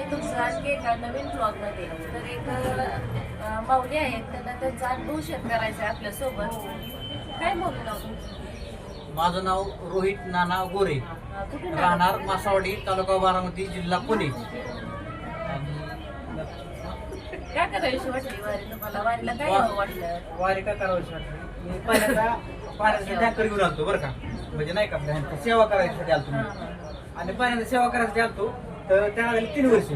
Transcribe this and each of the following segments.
मी तुमचं आणखी एका नवीन ब्लॉगमध्ये तर एक माऊली आहेत त्यांना त्यांचा अनुभव शेअर करायचा आहे आपल्यासोबत काय माऊली नाव तुमचं? माझं नाव रोहित नाना गोरे? राहणार मासावडी तालुका बारामती जिल्हा पुणे. काय करायची वाटली वारी? तुम्हाला वारीला काय वाटलं? वारी का करावीशी वाटली? मी पहिल्यांदा पाण्याचा टँकर घेऊन आलतो बरं का. म्हणजे नाही का ह्यांची सेवा करायसाठी आलतो हां, मी. हां. आणि पहिल्यांदा सेवा करायसाठी आलतो. तर त्याला झाली तीन वर्षे.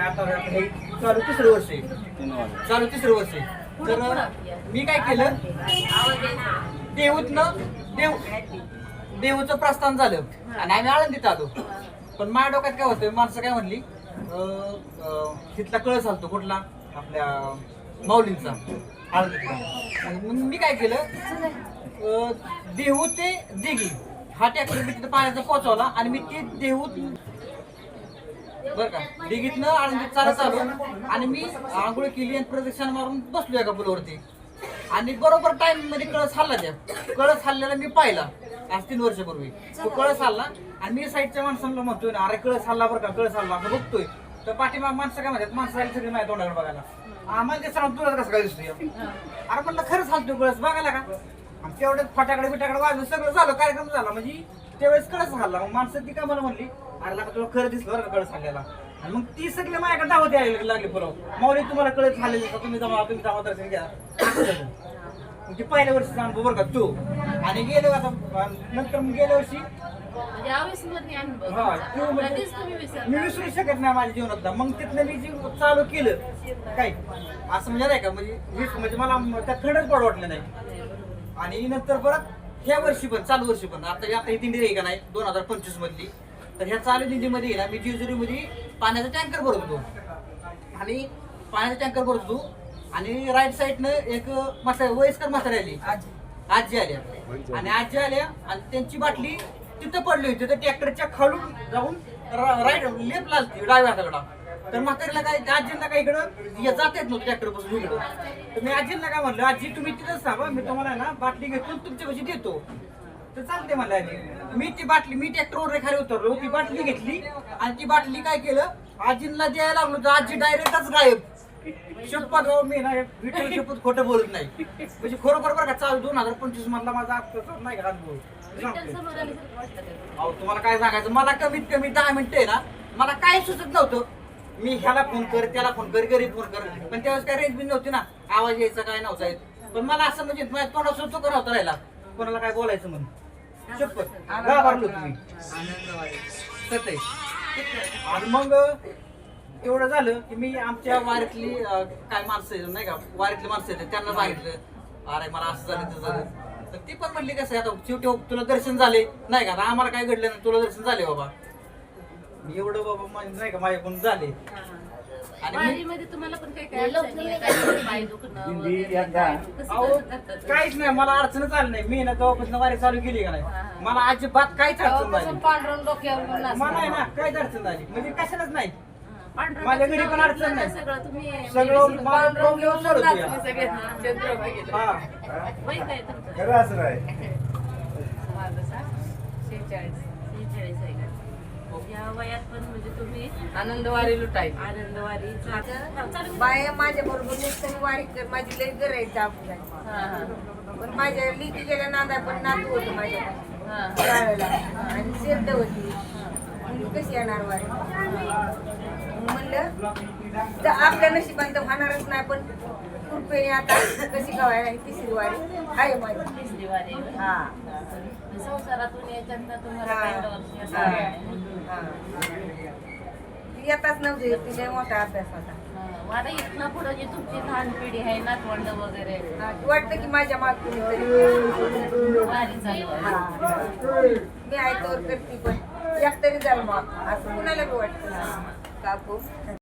आता हे चालू तिसरं वर्ष. आहे चालू तिसरं वर्ष. आहे तर. मी काय केलं. देऊतनं देव देऊचं प्रस्थान झालं. आणि आम्ही आळंदीत आलो. पण माझ्या डोक्यात काय होतं? माणसं काय म्हणली? तिथला कळस आलतो कुठला? आपल्या माऊलींचा. आळंदीतला मग मी काय केलं? देहू ते दिघी. हा ट्रॅक्टर मी तिथं पाण्याचा पोहोचवला आणि मी ते देहूत बरं का? डिगीतनं आळंदीत चालत आलो आणि मी आंघोळ केली आणि प्रदक्षिण मारून बसलो एका पुलावरती. आणि बरोबर टाइममध्ये कळस हल्ला त्या. कळस हल्ल्याला मी पाहिला. आज तीन वर्षापूर्वी. तो कळस हल्ला आणि मी साईडच्या माणसांना म्हणतोय ना अरे कळस हल्ला बरं का? कळस हल्ला असं बघतोय. तर पाठीमाग माणसं काय म्हणतात? माणसं आली सगळी माझ्या तोंडाकडे बघायला. आम्हाला ते सांग तुला कसं काय दिसतोय? अरे म्हणलं खरंच हलतोय कळस. बघायला का? आणि तेवढ्यात फटाकडे बिटाकडे वाजून सगळं झालं कार्यक्रम झाला. म्हणजे त्यावेळेस कळस हल्ला मग माणसं ती का मला म्हणली अरे लाका तुला खरं दिसलं बरं का कळस हल्ल्याला आणि मग ती सगळी माझ्याकडे दावत यायला लागली पुलाव माऊली तुम्हाला कळत झालेली का? तुम्ही जमा तुम्ही जमा दर्शन घ्या. झालं. मग ते पहिल्या वर्षीचा अनुभव बरं का तू? आणि गेलो आता नंतर मग गेल्या वर्षी म्हणजे हा. तो म्हणजे- मी विसरू शकत नाही माझ्या जीवनातला. मग तिथनं मी जे चालू केलं. काय? असं म्हणजे नाही का म्हणजे म्हणजे मला त्यात खरंच पड वाटलं नाही. आणि नंतर परत ह्या वर्षी पण चालू वर्षी पण. आता आता ही दिंडी आहे का नाही? दोन हजार पंचवीस मधली. तर ह्या चालू दिंडीमध्ये ना मी जेजुरीमध्ये पाण्याचा टँकर भरत होतो आणि पाण्याचा टँकर भरत होतो आणि राईट साईडनं एक म्हातारी वयस्कर म्हातारी आली. आजी. आल्या आणि आजी आल्या आणि त्यांची बाटली तिथं पडली होती. तर ट्रॅक्टरच्या खालून जाऊन राईट लेप लागली डाव्या हाताकडा. तर म्हातारीला काय आजींना काय इकडं या जात येत नव्हतं ट्रॅक्टरपासून इकडं. तर मी आजींना काय म्हणलं आजी तुम्ही तिथंच थांबा मी तुम्हाला ना बाटली घेतो तुमच्या पैसे देतो. तर चालते म्हणलं आजी. मी ती बाटली मी ट्रॅक्टरवर खाली उतरलो ती बाटली घेतली आणि ती बाटली काय केलं आजींना द्यायला लागलो. तर आजी डायरेक्टच गायब. शपथ मी ना विठ्ठल शपथ खोटं बोलत नाही. म्हणजे खरोखर बरं का चालू दोन हजार पंचवीस मधला माझा नाही का अनुभव? अहो तुम्हाला काय सांगायचं? मला कमीत कमी दहा मिनिटं आहे ना मला काय सुचत नव्हतं. मी ह्याला फोन कर त्याला फोन कर घरी फोन कर. पण त्यावेळेस काय रेंज बी नव्हती ना. आवाज यायचा काय नव्हता येत. पण मला असं म्हणजे माझ्या तोंडात सुचतो होता राहिला. कोणाला काय बोलायचं म्हणून. शपथ. घाबरलो तुम्ही. आणि मग तेवढं झालं की मी आमच्या वारीतली काय माणसं आहेत नाही का? वारीतली माणसं आहेत त्यांना सांगितलं. अरे मला असं झालं तसं झालं. तर ती पण म्हणली कसं आहे आता शेवटी तुला दर्शन झाले. नाही का? आता आम्हाला काय घडलं नाही तुला दर्शन झाले बाबा. एवढं बाबा म्हणजे नाही का माझ्याकडून झाले. आणि मी- वारीमध्ये तुम्हाला पण काही काही अडचणी आहे? काही पाय दुखणं वगैरे काय? कसं अहो कसं करतात तुम्ही? काहीच नाही मला अडचणच आली नाही मी ना तेव्हापासून वारी चालू केली का हा, नाही. मला अजिबात काहीच अडचण तेव्हापासून नाही पांढरून डोक्यावर नाचणार. मला आहे ना काहीच अडचण झाली म्हणजे कशालाच नाही पांढरं माझ्या घरी पण अडचण नाही. सगळं तुम्ही सगळं मला डोक्यावर. नाचले सगळे. चंद्रभागेला. हा वय काय तुमचं? खरं असं नाही माझं शेहेचाळीस. आहे का? या वयात पण म्हणजे तुम्ही आनंदवारी लुटायची आनंदवारी चालू बाया माझ्या बरोबर नुसतं वारी कर माझी लई हा हा. पण माझ्या लिखी गेल्या नांदा पण नातू होतं माझ्या. हा. आणि शेरड होती. कशी येणार वारी? म्हणलं तर आपल्या नशिबात तर होणारच नाही पण कृपेने आता कशी कवाय ही तिसरी वारी आहे माझी तिसरी वारी आहे. हा संसारातून याच्यातनं तुम्हाला हा. काही वर्ष असं हा. आहे. हा. ती येताच नव्हती तिला मोठा अभ्यास होता हा. आता इथनं पुढं जी तुमची लहान पिढी आहे नातवंड वगैरे हा, वाटतं की माझ्या माग तरी वारी चालू आहे. हा. मी आहे तोवर करते पण एक तरी झालं मग असं कुणाला बी वाटतं Chicago